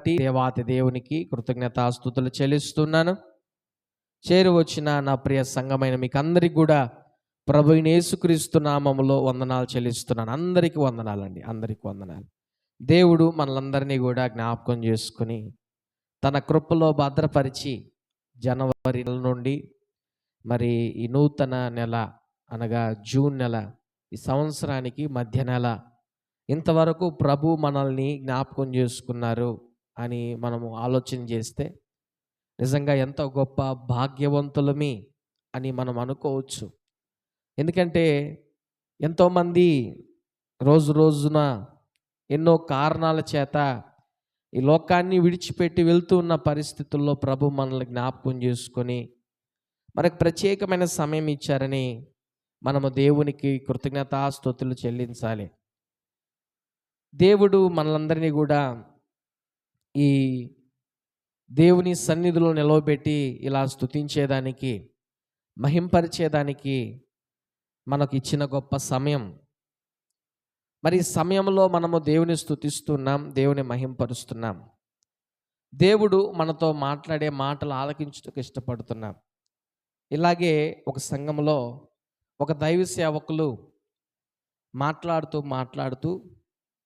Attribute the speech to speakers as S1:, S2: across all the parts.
S1: బట్టి దేవాతి దేవునికి కృతజ్ఞతాస్థుతులు చెల్లిస్తున్నాను. చేరు వచ్చిన నా ప్రియ సంఘమైన మీకు అందరికి కూడా ప్రభు యేసుక్రీస్తు నామములో వందనాలు చెల్లిస్తున్నాను. అందరికీ వందనాలండి. అందరికీ వందనాలు. దేవుడు మనలందరినీ కూడా జ్ఞాపకం చేసుకుని తన కృపలో భద్రపరిచి జనవరి నెల నుండి మరి ఈ నూతన నెల అనగా జూన్ నెల ఈ సంవత్సరానికి మధ్య నెల ఇంతవరకు ప్రభు మనల్ని జ్ఞాపకం చేసుకున్నారు. అని మనము ఆలోచన చేస్తే నిజంగా ఎంతో గొప్ప భాగ్యవంతులమి అని మనం అనుకోవచ్చు. ఎందుకంటే ఎంతోమంది రోజు రోజున ఎన్నో కారణాల చేత ఈ లోకాన్ని విడిచిపెట్టి వెళ్తూ ఉన్న పరిస్థితుల్లో ప్రభు మనల్ని జ్ఞాపకం చేసుకొని మనకు ప్రత్యేకమైన సమయం ఇచ్చారని మనము దేవునికి కృతజ్ఞతాస్తుతులు చెల్లించాలి. దేవుడు మనలందరినీ కూడా ఈ దేవుని సన్నిధిలో నిలవబెట్టి ఇలా స్థుతించేదానికి మహింపరిచేదానికి మనకు ఇచ్చిన గొప్ప సమయం. మరి సమయంలో మనము దేవుని స్థుతిస్తున్నాం దేవుని మహింపరుస్తున్నాం. దేవుడు మనతో మాట్లాడే మాటలు ఆలకించుటకు ఇష్టపడుతున్నాం. ఇలాగే ఒక సంఘంలో ఒక దైవ సేవకులు మాట్లాడుతూ మాట్లాడుతూ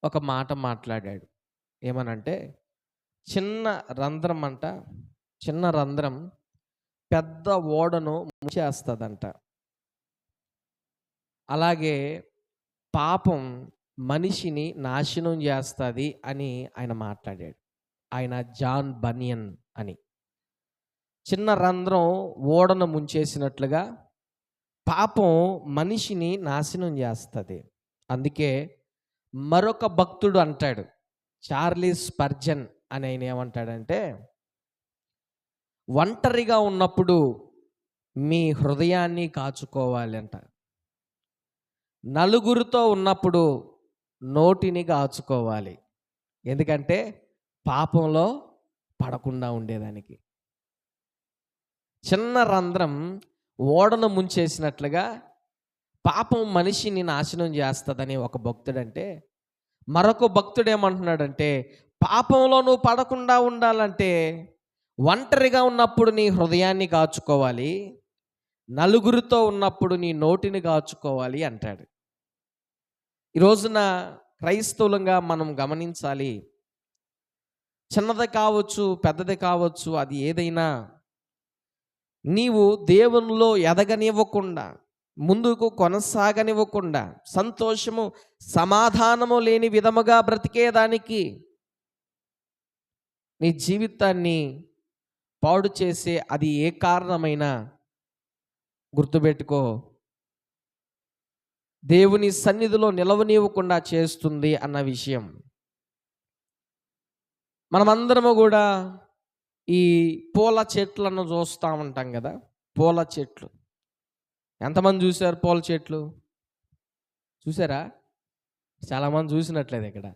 S1: ఒక మాట మాట్లాడాడు. ఏమనంటే చిన్న రంధ్రం అంట. చిన్న రంధ్రం పెద్ద ఓడను ముంచేస్తుందంట. అలాగే పాపం మనిషిని నాశనం చేస్తుంది అని ఆయన మాట్లాడాడు. ఆయన జాన్ బనియన్ అని. చిన్న రంధ్రం ఓడను ముంచేసినట్లుగా పాపం మనిషిని నాశనం చేస్తుంది. అందుకే మరొక భక్తుడు అంటాడు చార్లీస్ పర్జన్ అని ఆయన ఏమంటాడంటే ఒంటరిగా ఉన్నప్పుడు మీ హృదయాన్ని కాచుకోవాలి అంట. నలుగురితో ఉన్నప్పుడు నోటిని కాచుకోవాలి. ఎందుకంటే పాపంలో పడకుండా ఉండేదానికి. చిన్న రంధ్రం ఓడను ముంచేసినట్లుగా పాపం మనిషిని నాశనం చేస్తుందని ఒక భక్తుడంటే మరొక భక్తుడు ఏమంటున్నాడంటే పాపంలో నువ్వు పడకుండా ఉండాలంటే ఒంటరిగా ఉన్నప్పుడు నీ హృదయాన్ని కాచుకోవాలి. నలుగురితో ఉన్నప్పుడు నీ నోటిని కాచుకోవాలి అంటాడు. ఈ రోజున క్రైస్తవులంగా మనం గమనించాలి. చిన్నది కావచ్చు పెద్దది కావచ్చు అది ఏదైనా నీవు దేవునిలో ఎదగనివ్వకుండా ముందుకు కొనసాగనివ్వకుండా సంతోషము సమాధానము లేని విధముగా బ్రతికేదానికి నీ జీవితాన్ని పాడు చేసే అది ఏ కారణమైనా గుర్తుపెట్టుకో. దేవుని సన్నిధిలో నిలవనివ్వకుండా చేస్తుంది అన్న విషయం. మనమందరము కూడా ఈ పూల చెట్లను చూస్తూ ఉంటాం కదా పూల చెట్లు. ఎంతమంది చూశారు పూల చెట్లు? చూసారా చాలామంది చూసినట్లేదు ఇక్కడ.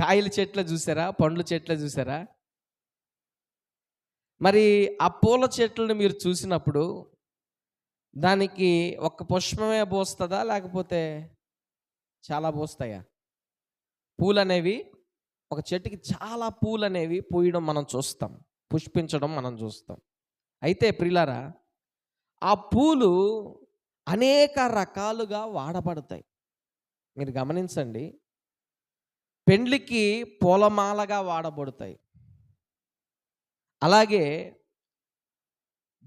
S1: కాయల చెట్ల చూసారా? పండ్ల చెట్ల చూసారా? మరి ఆ పూల చెట్లను మీరు చూసినప్పుడు దానికి ఒక్క పుష్పమే పోస్తుందా? లేకపోతే చాలా పోస్తాయా? పూలు అనేవి ఒక చెట్టుకి చాలా పూలు అనేవి పూయడం మనం చూస్తాం. పుష్పించడం మనం చూస్తాం. అయితే ప్రిలారా ఆ పూలు అనేక రకాలుగా వాడబడతాయి. మీరు గమనించండి పెండ్లికి పూలమాలగా వాడబడతాయి. అలాగే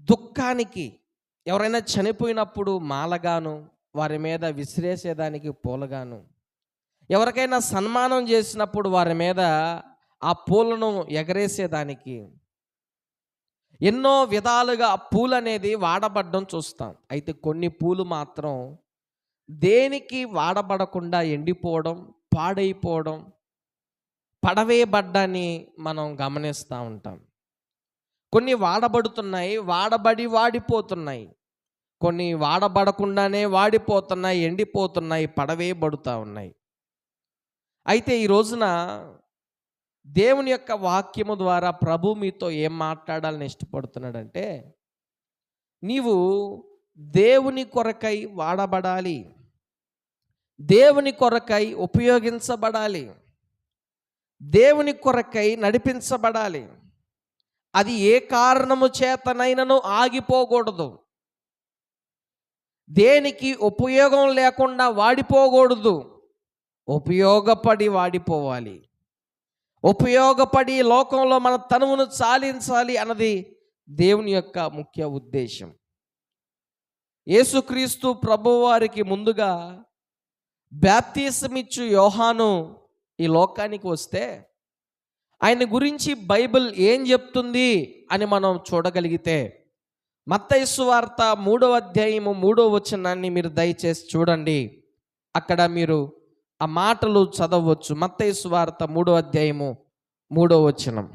S1: దుఃఖానికి ఎవరైనా చనిపోయినప్పుడు మాలగాను వారి మీద విసిరేసేదానికి పూలగాను ఎవరికైనా సన్మానం చేసినప్పుడు వారి మీద ఆ పూలను ఎగరేసేదానికి ఎన్నో విధాలుగా ఆ పూలు అనేది వాడబడడం చూస్తాం. అయితే కొన్ని పూలు మాత్రం దేనికి వాడబడకుండా ఎండిపోవడం పాడైపోవడం పడవేయబడ్డాన్ని మనం గమనిస్తూ ఉంటాం. కొన్ని వాడబడుతున్నాయి వాడబడి వాడిపోతున్నాయి. కొన్ని వాడబడకుండానే వాడిపోతున్నాయి ఎండిపోతున్నాయి పడవేయబడుతూ ఉన్నాయి. అయితే ఈ రోజున దేవుని యొక్క వాక్యము ద్వారా ప్రభు మీతో ఏం మాట్లాడాలని ఇష్టపడుతున్నాడంటే నీవు దేవుని కొరకై వాడబడాలి. దేవుని కొరకై ఉపయోగించబడాలి. దేవుని కొరకై నడిపించబడాలి. అది ఏ కారణము చేతనైనను ఆగిపోకూడదు. దేనికి ఉపయోగం లేకుండా వాడిపోకూడదు. ఉపయోగపడి వాడిపోవాలి. ఉపయోగపడి లోకంలో మన తనువును చాలించాలి అన్నది దేవుని యొక్క ముఖ్య ఉద్దేశం. యేసుక్రీస్తు ప్రభువారికి ముందుగా బ్యాప్తీసమిచ్చు యోహాను ఈ లోకానికి వస్తే ఆయన గురించి బైబిల్ ఏం చెప్తుంది అని మనం చూడగలిగితే మత్తైసు వార్త మూడవ అధ్యాయము మూడో వచనాన్ని మీరు దయచేసి చూడండి. అక్కడ మీరు ఆ మాటలు చదవచ్చు. మత్తైసు వార్త మూడో అధ్యాయము మూడవ వచనం.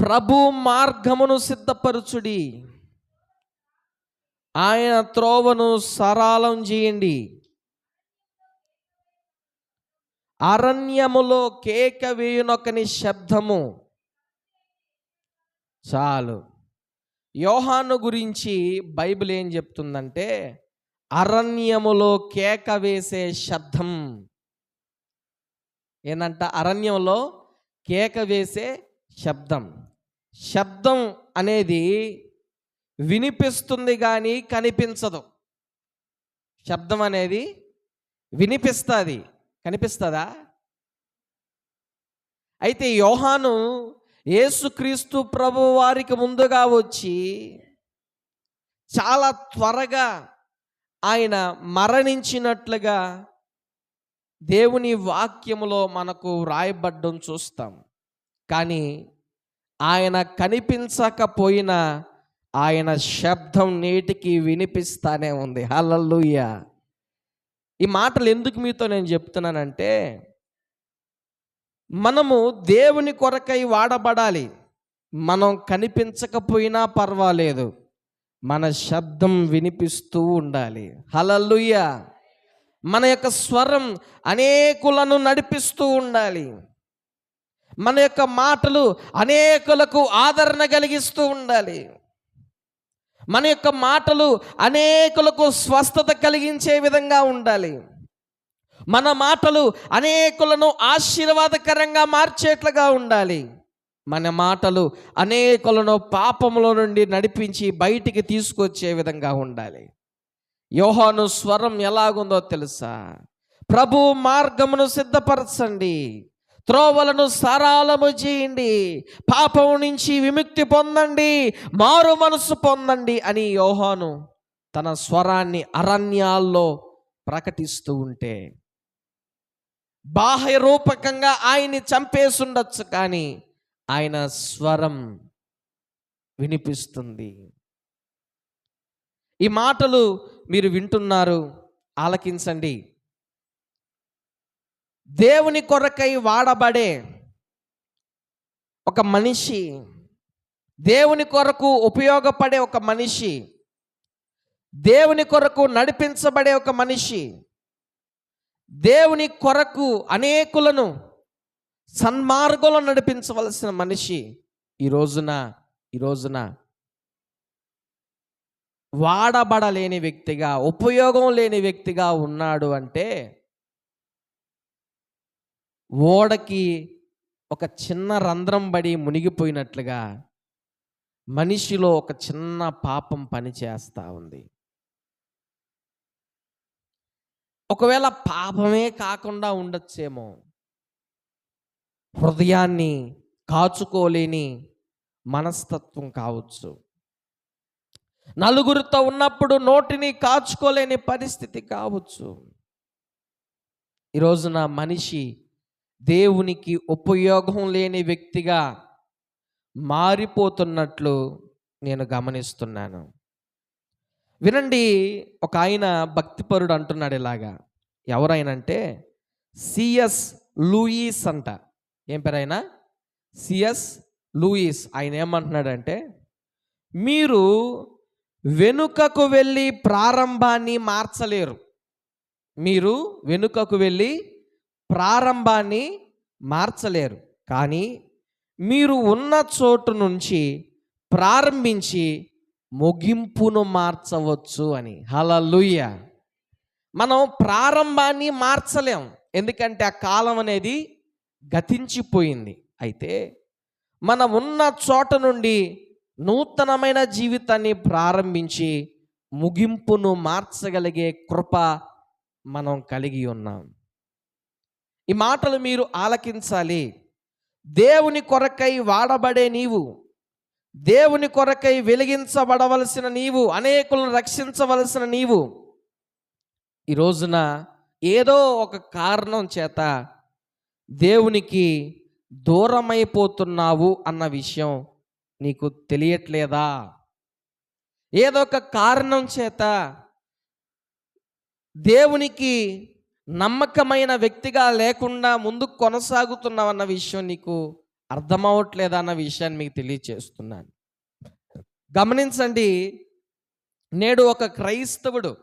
S1: ప్రభు మార్గమును సిద్ధపరచుడి. ఆయన త్రోవను సరాలం చేయండి. అరణ్యములో కేక వేయునొకని శబ్దము. చాలు. యోహాను గురించి బైబిల్ ఏం చెప్తుందంటే అరణ్యములో కేక వేసే శబ్దం. ఏంటంట అరణ్యంలో కేక వేసే శబ్దం. శబ్దం అనేది వినిపిస్తుంది కానీ కనిపించదు. శబ్దం అనేది వినిపిస్తుంది. కనిపిస్తుందా? అయితే యోహాను యేసుక్రీస్తు ప్రభు వారికి ముందుగా వచ్చి చాలా త్వరగా ఆయన మరణించినట్లుగా దేవుని వాక్యములో మనకు వ్రాయబడ్డం చూస్తాం. కానీ ఆయన కనిపించకపోయినా ఆయన శబ్దం నేటికి వినిపిస్తానే ఉంది. హలల్లుయ్యా ఈ మాటలు ఎందుకు మీతో నేను చెప్తున్నానంటే మనము దేవుని కొరకై వాడబడాలి. మనం కనిపించకపోయినా పర్వాలేదు. మన శబ్దం వినిపిస్తూ ఉండాలి. హలల్లుయ్య మన యొక్క స్వరం అనేకులను నడిపిస్తూ ఉండాలి. మన యొక్క మాటలు అనేకులకు ఆదరణ కలిగిస్తూ ఉండాలి. మన యొక్క మాటలు అనేకులకు స్వస్థత కలిగించే విధంగా ఉండాలి. మన మాటలు అనేకులను ఆశీర్వాదకరంగా మార్చేట్లుగా ఉండాలి. మన మాటలు అనేకులను పాపముల నుండి నడిపించి బయటికి తీసుకొచ్చే విధంగా ఉండాలి. యోహాను స్వరం ఎలాగుందో తెలుసా? ప్రభు మార్గమును సిద్ధపరచండి. త్రోవలను సరాలము చేయండి. పాపం నుంచి విముక్తి పొందండి. మారు మనసు పొందండి అని యోహాను తన స్వరాన్ని అరణ్యాల్లో ప్రకటిస్తూ ఉంటే బాహ్య రూపకంగా ఆయన్ని చంపేసుండొచ్చు కానీ ఆయన స్వరం వినిపిస్తుంది. ఈ మాటలు మీరు వింటున్నారు ఆలకించండి. దేవుని కొరకై వాడబడే ఒక మనిషి దేవుని కొరకు ఉపయోగపడే ఒక మనిషి దేవుని కొరకు నడిపించబడే ఒక మనిషి దేవుని కొరకు అనేకులను సన్మార్గంలో నడిపించవలసిన మనిషి ఈ రోజున ఈ రోజున వాడబడలేని వ్యక్తిగా ఉపయోగం లేని వ్యక్తిగా ఉన్నాడు అంటే ఓడకి ఒక చిన్న రంధ్రం పడి మునిగిపోయినట్లుగా మనిషిలో ఒక చిన్న పాపం పని చేస్తూ ఉంది. ఒకవేళ పాపమే కాకుండా ఉండొచ్చేమో హృదయాన్ని కాచుకోలేని మనస్తత్వం కావచ్చు. నలుగురితో ఉన్నప్పుడు నోటిని కాచుకోలేని పరిస్థితి కావచ్చు. ఈరోజున మనిషి దేవునికి ఉపయోగం లేని వ్యక్తిగా మారిపోతున్నట్లు నేను గమనిస్తున్నాను. వినండి ఒక ఆయన భక్తిపరుడు అంటున్నాడు ఇలాగా. ఎవరైనంటే సిఎస్ లూయిస్ అంట. ఏం పేరు ఆయన? CS Lewis. ఆయన ఏమంటున్నాడంటే మీరు వెనుకకు వెళ్ళి ప్రారంభాన్ని మార్చలేరు. మీరు వెనుకకు వెళ్ళి ప్రారంభాన్ని మార్చలేరు. కానీ మీరు ఉన్న చోటు నుంచి ప్రారంభించి ముగింపును మార్చవచ్చు అని. హలలుయ్య మనం ప్రారంభాన్ని మార్చలేం. ఎందుకంటే ఆ కాలం అనేది గతించిపోయింది. అయితే మనం ఉన్న చోట నుండి నూతనమైన జీవితాన్ని ప్రారంభించి ముగింపును మార్చగలిగే కృప మనం కలిగి ఉన్నాం. ఈ మాటలు మీరు ఆలకించాలి. దేవుని కొరకై వాడబడే నీవు దేవుని కొరకై వెలిగించబడవలసిన నీవు అనేకులను రక్షించవలసిన నీవు. ఈ రోజున ఏదో ఒక కారణం చేత దేవునికి దూరమైపోతున్నావు అన్న విషయం నీకు తెలియట్లేదా? ఏదో ఒక కారణం చేత దేవునికి నమ్మకమైన వ్యక్తిగా లేకుండా ముందుకు కొనసాగుతున్నావు అన్న విషయం నీకు అర్థమవట్లేదా అన్న విషయాన్ని మీకు తెలియచేస్తున్నాను. గమనించండి నేడు ఒక క్రైస్తవుడు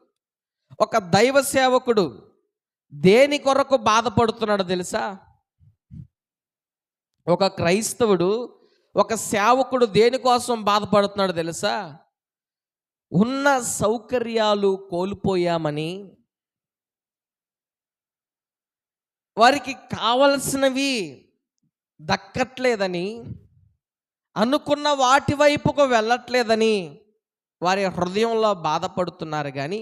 S1: ఒక దైవ సేవకుడు దేని కొరకు బాధపడుతున్నాడో తెలుసా? ఒక క్రైస్తవుడు ఒక సేవకుడు దేనికోసం బాధపడుతున్నాడో తెలుసా? ఉన్న సౌకర్యాలు కోల్పోయామని వారికి కావలసినవి దక్కట్లేదని అనుకున్న వాటి వైపుకు వెళ్ళట్లేదని వారి హృదయంలో బాధపడుతున్నారు కానీ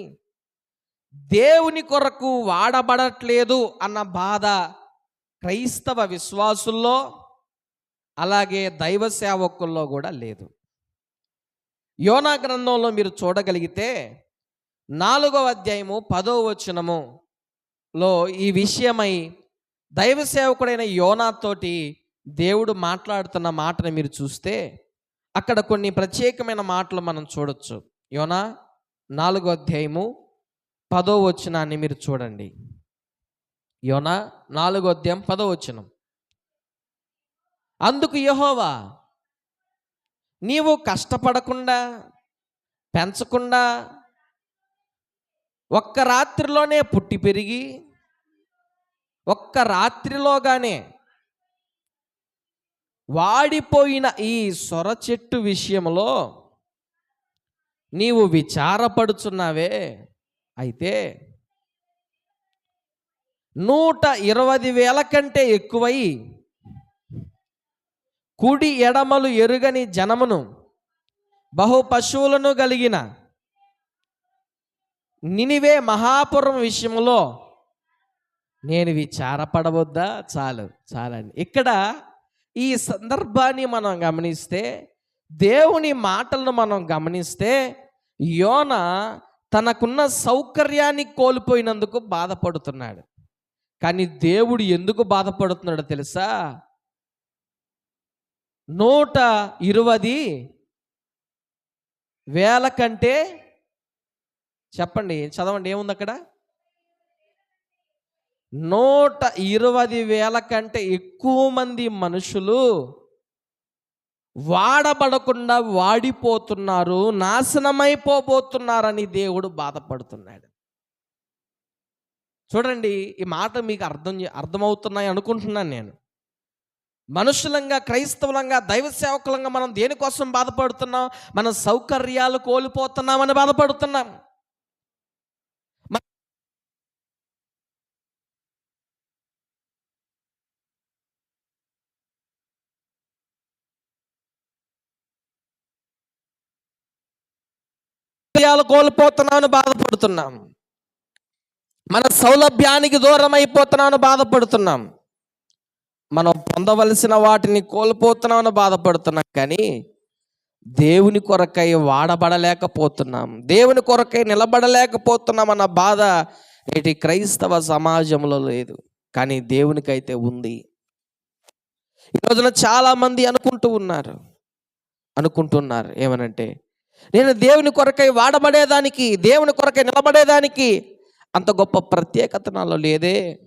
S1: దేవుని కొరకు వాడబడట్లేదు అన్న బాధ క్రైస్తవ విశ్వాసుల్లో అలాగే దైవ సేవకుల్లో కూడా లేదు. యోనా గ్రంథంలో మీరు చూడగలిగితే నాలుగవ అధ్యాయము పదో వచనములో ఈ విషయమై దైవ సేవకుడైన యోనాతోటి దేవుడు మాట్లాడుతున్న మాటను మీరు చూస్తే అక్కడ కొన్ని ప్రత్యేకమైన మాటలు మనం చూడొచ్చు. యోనా నాలుగో అధ్యాయము పదో వచనాన్ని మీరు చూడండి. యోనా నాలుగో అధ్యాయం పదో వచనం. అందుకు యహోవా నీవు కష్టపడకుండా పెంచకుండా ఒక్క రాత్రిలోనే పుట్టి పెరిగి ఒక్క రాత్రిలోగానే వాడిపోయిన ఈ సొర చెట్టు విషయంలో నీవు విచారపడుచున్నావే. అయితే నూట ఇరవై వేల కంటే ఎక్కువై కుడి ఎడమలు ఎరుగని జనమును బహు పశువులను కలిగిన నినివే మహాపురం విషయంలో నేను విచారపడవద్దా చాలు చాలండి. ఇక్కడ ఈ సందర్భాన్ని మనం గమనిస్తే దేవుని మాటలను మనం గమనిస్తే యోన తనకున్న సౌకర్యాన్ని కోల్పోయినందుకు బాధపడుతున్నాడు. కానీ దేవుడు ఎందుకు బాధపడుతున్నాడో తెలుసా? నూట ఇరవది వేల కంటే చెప్పండి చదవండి ఏముంది అక్కడ? నూట ఇరవై వేల కంటే ఎక్కువ మంది మనుషులు వాడబడకుండా వాడిపోతున్నారు నాశనమైపోబోతున్నారని దేవుడు బాధపడుతున్నాడు. చూడండి ఈ మాట మీకు అర్థం అర్థమవుతున్నాయి అనుకుంటున్నాను నేను. మనుషులంగా క్రైస్తవులంగా దైవ సేవకులంగా మనం దేనికోసం బాధపడుతున్నాం? మన సౌకర్యాలు కోల్పోతున్నామని బాధపడుతున్నాం. సౌలభ్యాలు కోల్పోతున్నామని బాధపడుతున్నాం. మన సౌలభ్యానికి దూరం అయిపోతున్నామని బాధపడుతున్నాం. మనం పొందవలసిన వాటిని కోల్పోతున్నామని బాధపడుతున్నాం. కానీ దేవుని కొరకై వాడబడలేకపోతున్నాం. దేవుని కొరకై నిలబడలేకపోతున్నాం అన్న బాధ నేటి క్రైస్తవ సమాజంలో లేదు. కానీ దేవునికైతే ఉంది. ఈ రోజున చాలామంది అనుకుంటూ ఉన్నారు. అనుకుంటున్నారు ఏమనంటే నేను దేవుని కొరకై వాడబడేదానికి దేవుని కొరకై నిలబడేదానికి అంత గొప్ప ప్రత్యేకత నాలో లేదే.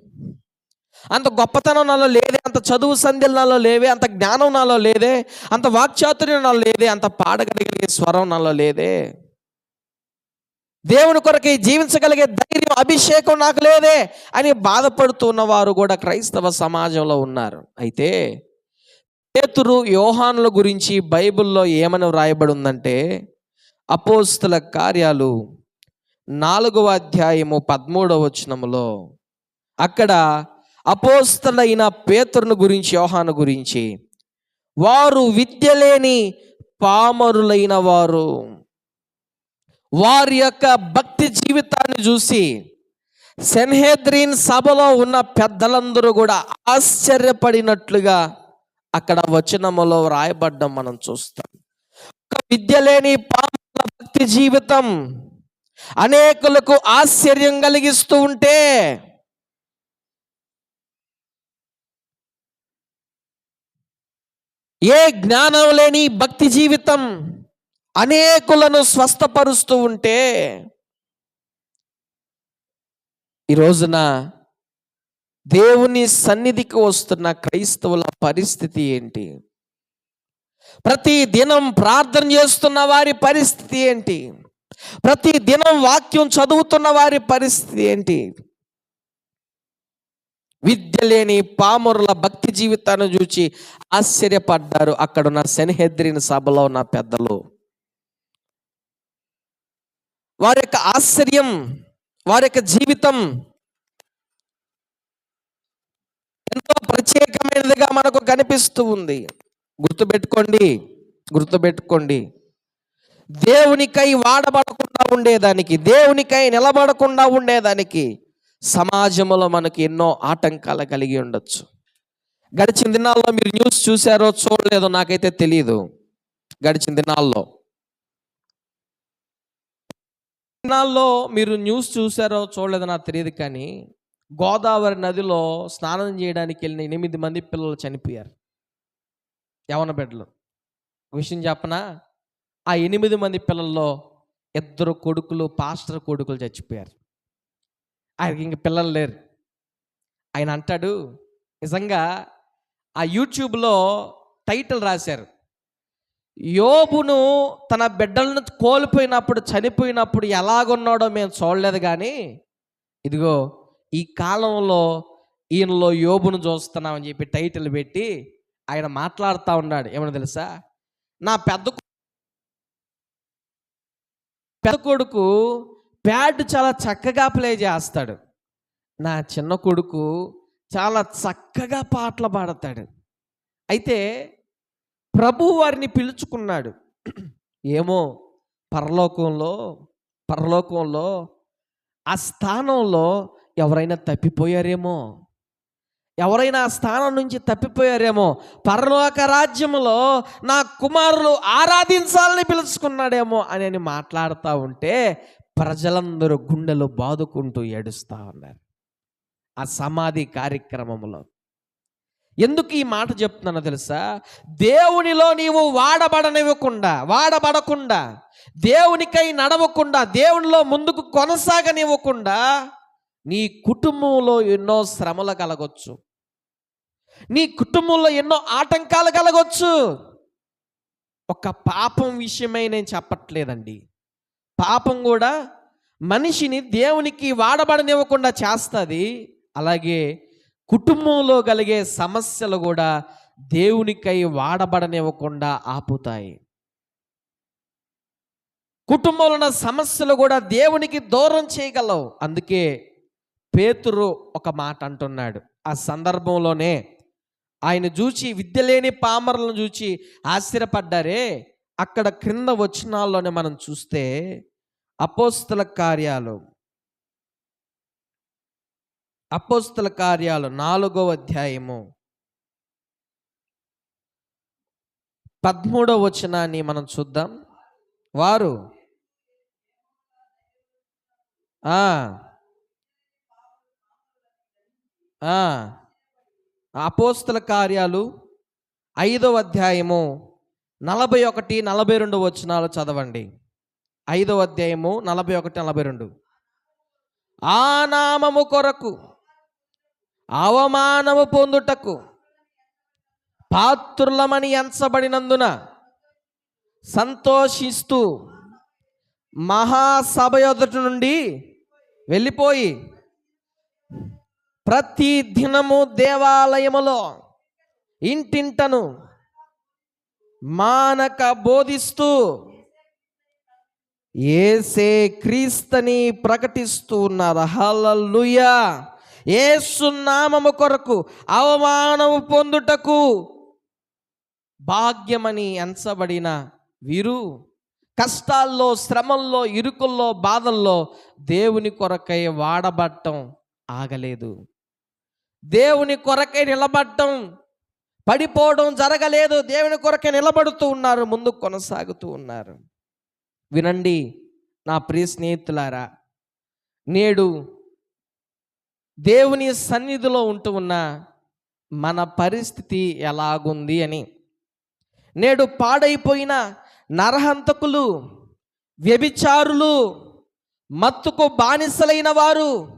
S1: అంత గొప్పతనం నాలో లేదే అంత చదువు సంధ్యలు నాలో లేవే అంత జ్ఞానం నాలో లేదే అంత వాక్చాతుర్యం నాలో లేదే అంత పాడగలిగే స్వరం నాలో లేదే. దేవుని కొరకై జీవించగలిగే ధైర్యం అభిషేకం నాకు లేదే అని బాధపడుతున్న వారు కూడా క్రైస్తవ సమాజంలో ఉన్నారు. అయితే పేతురు యోహానుల గురించి బైబిల్లో ఏమని వ్రాయబడి ఉందంటే అపోస్తుల కార్యాలు నాలుగవ అధ్యాయము పదమూడవ వచనములో అక్కడ అపోస్తలైన పేతురును గురించి యోహాను గురించి వారు విద్య లేని పామరులైన వారు. వారి యొక్క భక్తి జీవితాన్ని చూసి సెన్హెద్రీన్ సభలో ఉన్న పెద్దలందరూ కూడా ఆశ్చర్యపడినట్లుగా అక్కడ వచనములో రాయబడ్డం మనం చూస్తాం. విద్య లేని పామరుల భక్తి జీవితం అనేకులకు ఆశ్చర్యం కలిగిస్తూ ఉంటే ఏ జ్ఞానం లేని భక్తి జీవితం అనేకులను స్వస్థపరుస్తూ ఉంటే ఈ రోజున దేవుని సన్నిధికి వస్తున్న క్రైస్తవుల పరిస్థితి ఏంటి? ప్రతి దినం ప్రార్థన చేస్తున్న వారి పరిస్థితి ఏంటి? ప్రతి దినం వాక్యం చదువుతున్న వారి పరిస్థితి ఏంటి? విద్య లేని పామరుల భక్తి జీవితాన్ని చూచి ఆశ్చర్యపడ్డారు అక్కడున్న శనిహెద్రిన సభలో ఉన్న పెద్దలు. వారి యొక్క ఆశ్చర్యం వారి యొక్క జీవితం ఎంతో ప్రత్యేకమైనదిగా మనకు కనిపిస్తూ ఉంది. గుర్తుపెట్టుకోండి గుర్తుపెట్టుకోండి. దేవునికై వాడబడకుండా ఉండేదానికి దేవునికై నిలబడకుండా ఉండేదానికి సమాజంలో మనకి ఎన్నో ఆటంకాలు కలిగి ఉండొచ్చు. గడిచిన దినాల్లో మీరు న్యూస్ చూసారో చూడలేదో నాకైతే తెలియదు గడిచిన దినాల్లో. దినాల్లో మీరు న్యూస్ చూసారో చూడలేదో నాకు తెలియదు కానీ గోదావరి నదిలో స్నానం చేయడానికి వెళ్ళిన ఎనిమిది మంది పిల్లలు చనిపోయారు. యవన బిడ్డలు. విషయం చెప్పనా? ఆ ఎనిమిది మంది పిల్లల్లో ఇద్దరు కొడుకులు పాస్టర్ కొడుకులు చచ్చిపోయారు. ఆయనకి ఇంక పిల్లలు లేరు. ఆయన అంటాడు నిజంగా ఆ యూట్యూబ్లో టైటిల్ రాశారు. యోబును తన బిడ్డలను కోల్పోయినప్పుడు చనిపోయినప్పుడు ఎలాగున్నాడో మేము చూడలేదు కానీ ఇదిగో ఈ కాలంలో ఈయనలో యోబును చూస్తున్నామని చెప్పి టైటిల్ పెట్టి ఆయన మాట్లాడుతూ ఉన్నాడు. ఏమన్నా తెలుసా? నా పెద్ద పెద్ద కొడుకు ప్యాడ్ చాలా చక్కగా ప్లే చేస్తాడు. నా చిన్న కొడుకు చాలా చక్కగా పాటలు పాడతాడు. అయితే ప్రభు వారిని పిలుచుకున్నాడు. ఏమో పరలోకంలో పరలోకంలో ఆ స్థానంలో ఎవరైనా తప్పిపోయారేమో. ఎవరైనా స్థానం నుంచి తప్పిపోయారేమో పరలోక రాజ్యములో నా కుమారులు ఆరాధించాలని పిలుచుకున్నాడేమో అని అని మాట్లాడుతూ ఉంటే ప్రజలందరూ గుండెలు బాదుకుంటూ ఏడుస్తూ ఉన్నారు. ఆ సమాధి కార్యక్రమంలో ఎందుకు ఈ మాట చెప్తున్నానో తెలుసా? దేవునిలో నీవు వాడబడనివ్వకుండా వాడబడకుండా దేవునికై నడవకుండా దేవునిలో ముందుకు కొనసాగనివ్వకుండా నీ కుటుంబంలో ఎన్నో శ్రమలు కలగొచ్చు. నీ కుటుంబంలో ఎన్నో ఆటంకాలు కలగొచ్చు. ఒక పాపం విషయమై నేను చెప్పట్లేదండి. పాపం కూడా మనిషిని దేవునికి వాడబడనివ్వకుండా చేస్తుంది. అలాగే కుటుంబంలో కలిగే సమస్యలు కూడా దేవునికై వాడబడనివ్వకుండా ఆపుతాయి. కుటుంబంలో ఉన్న సమస్యలు కూడా దేవునికి దూరం చేయగలవు. అందుకే పేతురు ఒక మాట అంటున్నాడు. ఆ సందర్భంలోనే ఆయన చూచి విద్య లేని పామరులను చూచి ఆశ్చర్యపడ్డారే. అక్కడ క్రింద వచనాల్లోనే మనం చూస్తే అపోస్తల కార్యాలు. అపోస్తల కార్యాలు నాలుగో అధ్యాయము పదమూడవ వచనాన్ని మనం చూద్దాం. వారు ఆ, అపోస్తల కార్యాలు ఐదవ అధ్యాయము నలభై ఒకటి నలభై రెండు వచనాలు చదవండి. ఐదవ అధ్యాయము నలభై ఒకటి నలభై రెండు. ఆ నామము కొరకు అవమానము పొందుటకు పాత్రులమని ఎంచబడినందున సంతోషిస్తూ మహాసభ ఎదుటి నుండి వెళ్ళిపోయి ప్రతి దినము దేవాలయములో ఇంటింటను మానక బోధిస్తూ ఏసే క్రీస్తని ప్రకటిస్తూ ఉన్నారు. హల్లెలూయా. ఏసునామము కొరకు అవమానము పొందుటకు భాగ్యమని ఎంచబడిన వీరు కష్టాల్లో శ్రమల్లో ఇరుకుల్లో బాధల్లో దేవుని కొరకై వాడబట్టం ఆగలేదు. దేవుని కొరకై నిలబడటం పడిపోవడం జరగలేదు. దేవుని కొరకే నిలబడుతూ ఉన్నారు ముందుకు కొనసాగుతూ ఉన్నారు. వినండి నా ప్రియ స్నేహితులారా నేడు దేవుని సన్నిధిలో ఉంటూ ఉన్న మన పరిస్థితి ఎలాగుంది అని. నేడు పాడైపోయిన నరహంతకులు వ్యభిచారులు మత్తుకు బానిసలైన వారు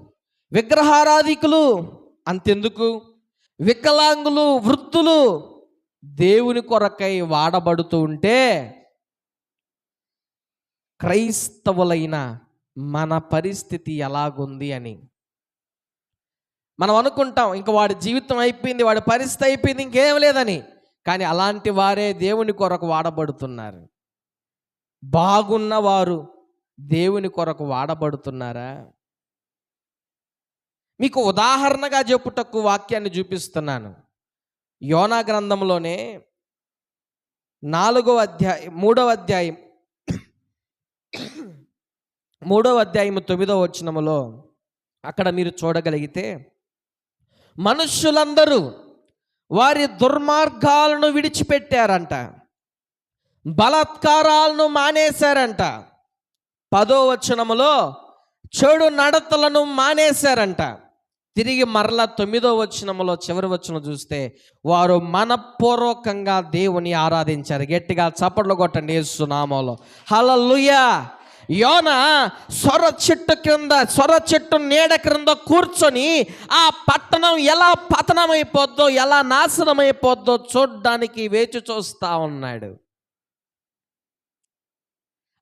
S1: విగ్రహారాధికులు అంతెందుకు? వికలాంగులు వృత్తులు దేవుని కొరకై వాడబడుతూ ఉంటే క్రైస్తవులైన మన పరిస్థితి ఎలాగుంది అని. మనం అనుకుంటాం ఇంక వాడి జీవితం అయిపోయింది వాడి పరిస్థితి అయిపోయింది ఇంకేం లేదని. కానీ అలాంటి వారే దేవుని కొరకు వాడబడుతున్నారు. బాగున్నవారు దేవుని కొరకు వాడబడుతున్నారా? మీకు ఉదాహరణగా చెప్పుటకు వాక్యాన్ని చూపిస్తున్నాను. యోనా గ్రంథంలోనే నాలుగో అధ్యాయం మూడవ అధ్యాయం మూడవ అధ్యాయం తొమ్మిదవ వచనములో అక్కడ మీరు చూడగలిగితే మనుష్యులందరూ వారి దుర్మార్గాలను విడిచిపెట్టారంట. బలాత్కారాలను మానేశారంట. పదో వచనములో చెడు నడతలను మానేశారంట. తిరిగి మరలా తొమ్మిదో వచనములో చివరి వచనం చూస్తే వారు మనపూర్వకంగా దేవుని ఆరాధించారు. గట్టిగా చప్పట్లు కొట్టండి యేసునామంలో హల్లెలూయా! యోన సొర చెట్టు క్రింద సొర చెట్టు నీడ క్రింద కూర్చొని ఆ పట్టణం ఎలా పతనమైపోద్దో ఎలా నాశనమైపోద్దో చూడ్డానికి వేచి చూస్తా ఉన్నాడు.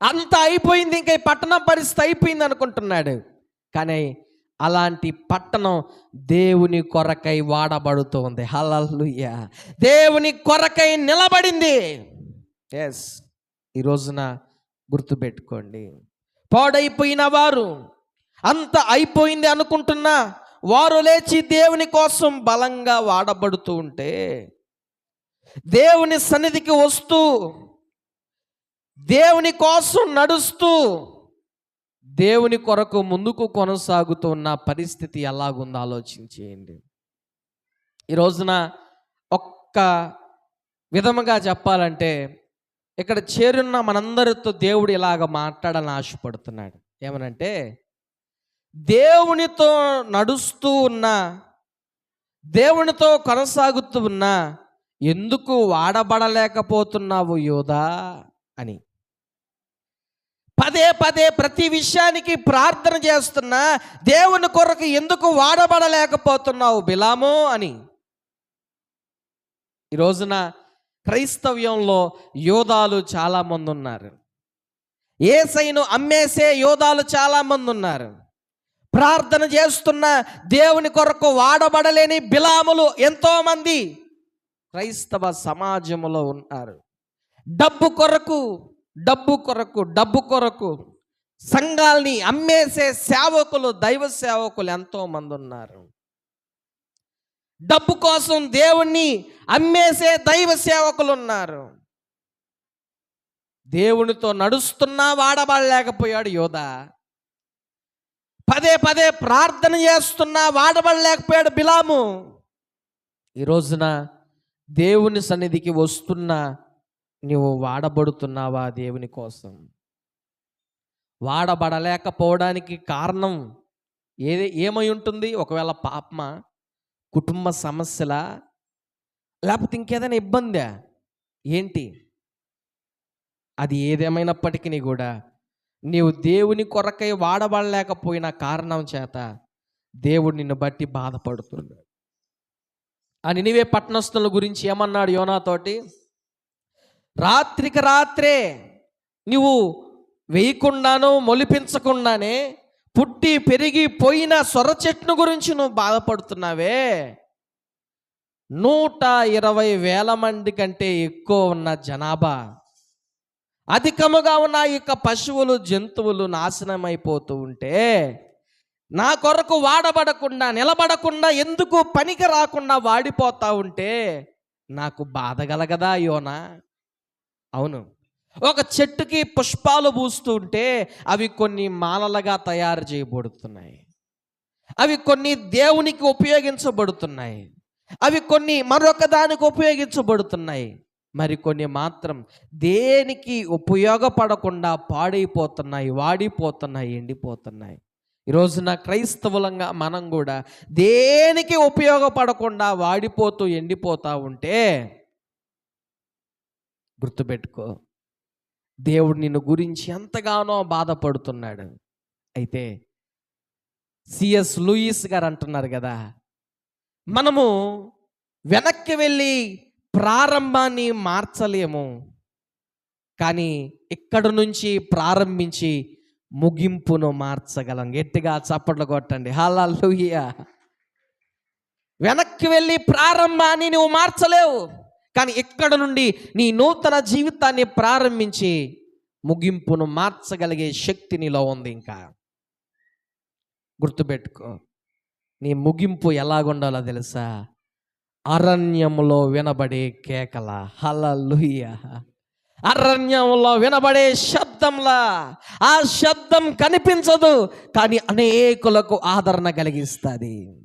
S1: అంత అయిపోయింది ఇంకా ఈ పట్టణం పరిస్థితి అయిపోయింది అనుకుంటున్నాడు. కానీ అలాంటి పట్టణం దేవుని కొరకై వాడబడుతోంది. హలలుయ దేవుని కొరకై నిలబడింది. ఎస్ ఈ రోజున గుర్తుపెట్టుకోండి. పాడైపోయిన వారు అంత అయిపోయింది అనుకుంటున్నా వారు లేచి దేవుని కోసం బలంగా వాడబడుతూ ఉంటే దేవుని సన్నిధికి వస్తూ దేవుని కోసం నడుస్తూ దేవుని కొరకు ముందుకు కొనసాగుతున్న పరిస్థితి ఎలాగుందో ఆలోచించేయండి. ఈ రోజున ఒక్క విధముగా చెప్పాలంటే ఇక్కడ చేరున్న మనందరితో దేవుడు ఇలాగ మాట్లాడాలని ఆశపడుతున్నాడు. ఏమనంటే దేవునితో నడుస్తూ ఉన్న దేవునితో కొనసాగుతూ ఉన్న ఎందుకు వాడబడలేకపోతున్నావు యోధా అని. పదే పదే ప్రతి విషయానికి ప్రార్థన చేస్తున్నా దేవుని కొరకు ఎందుకు వాడబడలేకపోతున్నావు బిలాము అని. ఈ రోజున క్రైస్తవ్యంలో యోధాలు చాలామంది ఉన్నారు. ఏసైను అమ్మేసే యోధాలు చాలామంది ఉన్నారు. ప్రార్థన చేస్తున్న దేవుని కొరకు వాడబడలేని బిలాములు ఎంతోమంది క్రైస్తవ సమాజంలో ఉన్నారు. డబ్బు కొరకు డబ్బు కొరకు డబ్బు కొరకు సంఘాల్ని అమ్మేసే సేవకులు దైవ సేవకులు ఎంతోమంది ఉన్నారు. డబ్బు కోసం దేవుణ్ణి అమ్మేసే దైవ సేవకులు ఉన్నారు. దేవునితో నడుస్తున్నా వాడబడలేకపోయాడు యోధ. పదే పదే ప్రార్థన చేస్తున్నా వాడబడలేకపోయాడు బిలాము. ఈ రోజున దేవుని సన్నిధికి వస్తున్నా నువ్వు వాడబడుతున్నావా దేవుని కోసం? వాడబడలేకపోవడానికి కారణం ఏది ఏమై ఉంటుంది? ఒకవేళ పాపమా? కుటుంబ సమస్యల? లేకపోతే ఇంకేదైనా ఇబ్బందా? ఏంటి? అది ఏదేమైనప్పటికీ కూడా నీవు దేవుని కొరకై వాడబడలేకపోయిన కారణం చేత దేవుడు నిన్ను బట్టి బాధపడుతున్నాడు. ఆ నినివే పట్టణస్థుల గురించి ఏమన్నాడు యోనాతోటి రాత్రికి రాత్రే నువ్వు వేయకుండాను మొలిపించకుండానే పుట్టి పెరిగి పోయిన సొర చెట్టును గురించి నువ్వు బాధపడుతున్నావే? నూట ఇరవై వేల మంది కంటే ఎక్కువ ఉన్న జనాభా. అధికముగా ఉన్న ఈ యొక్క పశువులు జంతువులు నాశనమైపోతూ ఉంటే నా కొరకు వాడబడకుండా నిలబడకుండా ఎందుకు పనికి రాకుండా వాడిపోతా ఉంటే నాకు బాధ కలగదా యోనా? అవును. ఒక చెట్టుకి పుష్పాలు పూస్తుంటే అవి కొన్ని మాలలుగా తయారు చేయబడుతున్నాయి. అవి కొన్ని దేవునికి ఉపయోగించబడుతున్నాయి. అవి కొన్ని మరొక దానికి ఉపయోగించబడుతున్నాయి. మరి కొన్ని మాత్రం దేనికి ఉపయోగపడకుండా పాడైపోతున్నాయి వాడిపోతున్నాయి ఎండిపోతున్నాయి. ఈరోజున క్రైస్తవులంగా మనం కూడా దేనికి ఉపయోగపడకుండా వాడిపోతూ ఎండిపోతూ ఉంటే గుర్తుపెట్టుకో. దేవుడు నిన్ను గురించి ఎంతగానో బాధపడుతున్నాడు. అయితే సిఎస్ లూయిస్ గారు అంటున్నారు కదా మనము వెనక్కి వెళ్ళి ప్రారంభాన్ని మార్చలేము కానీ ఇక్కడ నుంచి ప్రారంభించి ముగింపును మార్చగలం. గట్టిగా చప్పట్లు కొట్టండి. హల్లెలూయ. వెనక్కి వెళ్ళి ప్రారంభాన్ని నువ్వు మార్చలేవు. కానీ ఇక్కడ నుండి నీ నూతన జీవితాన్ని ప్రారంభించి ముగింపును మార్చగలిగే శక్తి నీలో ఉంది ఇంకా. గుర్తుపెట్టుకో నీ ముగింపు ఎలాగుండాలో తెలుసా? అరణ్యంలో వినబడే కేకల హలలుయ అరణ్యంలో వినబడే శబ్దంలా ఆ శబ్దం కనిపించదు కానీ అనేకులకు ఆదరణ కలిగిస్తుంది.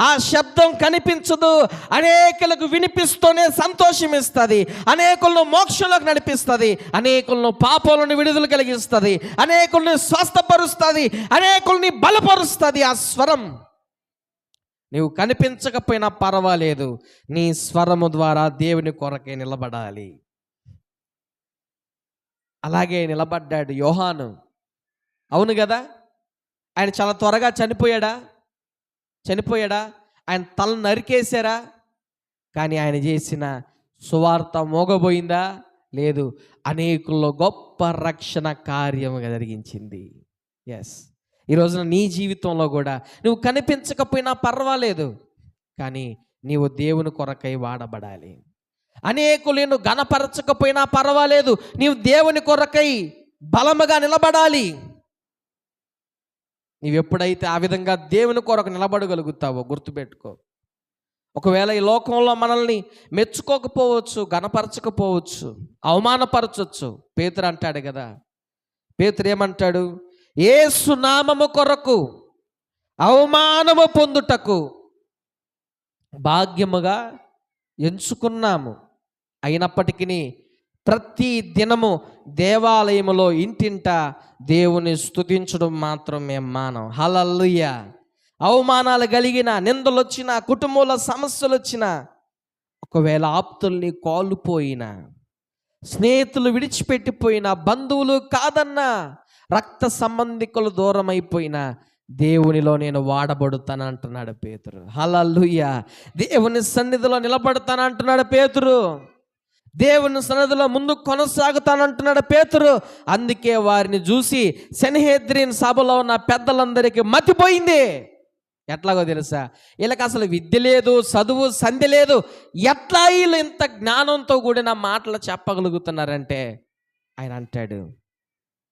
S1: ఆ శబ్దం కనిపించదు. అనేకులకు వినిపిస్తూనే సంతోషం ఇస్తుంది అనేకులను మోక్షంలోకి నడిపిస్తుంది. అనేకులను పాపలను విడుదల కలిగిస్తుంది. అనేకుల్ని స్వస్థపరుస్తుంది. అనేకుల్ని బలపరుస్తుంది ఆ స్వరం. నీవు కనిపించకపోయినా పర్వాలేదు. నీ స్వరము ద్వారా దేవుని కొరకే నిలబడాలి. అలాగే నిలబడ్డాడు యోహాను. అవును కదా? ఆయన చాలా త్వరగా చనిపోయాడా? చనిపోయాడా? ఆయన తల నరికేశారా? కానీ ఆయన చేసిన సువార్త మోగబోయిందా? లేదు. అనేకుల్లో గొప్ప రక్షణ కార్యం జరిగించింది. ఎస్ ఈ రోజున నీ జీవితంలో కూడా నువ్వు కనిపించకపోయినా పర్వాలేదు. కానీ నీవు దేవుని కొరకై వాడబడాలి. అనేకులు నువ్వు గణపరచకపోయినా పర్వాలేదు. నీవు దేవుని కొరకై బలముగా నిలబడాలి. నీవు ఎప్పుడైతే ఆ విధంగా దేవుని కొరకు నిలబడగలుగుతావో గుర్తుపెట్టుకో. ఒకవేళ ఈ లోకంలో మనల్ని మెచ్చుకోకపోవచ్చు గణపరచకపోవచ్చు అవమానపరచవచ్చు పేతురు అంటాడు కదా. పేతురు ఏమంటాడు? ఏ సునామము కొరకు అవమానము పొందుటకు భాగ్యముగా ఎంచుకున్నాము. అయినప్పటికీ ప్రతి దినము దేవాలయములో ఇంటింట దేవుని స్తుతించడం మాత్రం మేము మానం హలల్లుయ్య అవమానాలు కలిగిన నిందలు వచ్చిన కుటుంబంలో సమస్యలు వచ్చిన ఒకవేళ ఆప్తుల్ని కోల్పోయిన స్నేహితులు విడిచిపెట్టిపోయిన బంధువులు కాదన్నా రక్త సంబంధికులు దూరమైపోయినా దేవునిలో నేను వాడబడుతాను అంటున్నాడు పేతురు. హలల్లుయ్య దేవుని సన్నిధిలో నిలబడతాను అంటున్నాడు పేతురు. దేవుని సన్నదిలో ముందు కొనసాగుతానంటున్నాడు పేతురు. అందుకే వారిని చూసి సెన్హేద్రిన్ సభలో ఉన్న పెద్దలందరికీ మతిపోయింది. ఎట్లాగో తెలుసా? వీళ్ళకి అసలు విద్య లేదు చదువు సంధి లేదు. ఎట్లా వీళ్ళు ఇంత జ్ఞానంతో కూడిన మాటలు చెప్పగలుగుతున్నారంటే ఆయన అంటాడు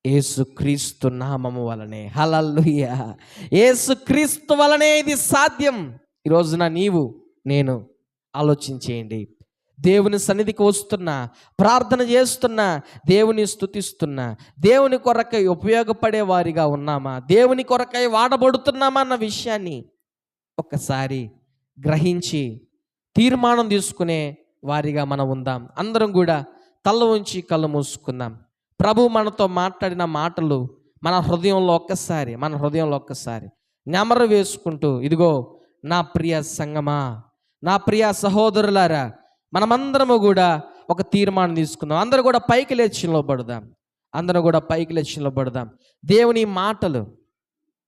S1: ఏసుక్రీస్తు నామము వలనే. హలల్లుయ. ఏసుక్రీస్తు వలనే ఇది సాధ్యం. ఈరోజున నీవు నేను ఆలోచించేయండి. దేవుని సన్నిధికి వస్తున్నా ప్రార్థన చేస్తున్నా దేవుని స్తుతిస్తున్నా దేవుని కొరకై ఉపయోగపడే వారిగా ఉన్నామా? దేవుని కొరకై వాడబడుతున్నామా అన్న విషయాన్ని ఒక్కసారి గ్రహించి తీర్మానం తీసుకునే వారిగా మనం ఉందాం. అందరం కూడా కళ్ళు ఉంచి కళ్ళు మూసుకుందాం. ప్రభు మనతో మాట్లాడిన మాటలు మన హృదయంలో ఒక్కసారి మన హృదయంలో ఒక్కసారి నెమరు వేసుకుంటూ ఇదిగో నా ప్రియ సంగమా నా ప్రియ సహోదరులారా మనమందరము కూడా ఒక తీర్మానం తీసుకుందాం. అందరూ కూడా పైకి లేచి నిలబడదాం. అందరూ కూడా పైకి లేచి నిలబడదాం. దేవుని మాటలు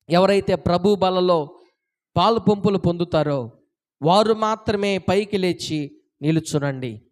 S1: ఎవరైతే ప్రభు బలలో పాలు పంపులు పొందుతారో వారు మాత్రమే పైకి లేచి నిలుచునండి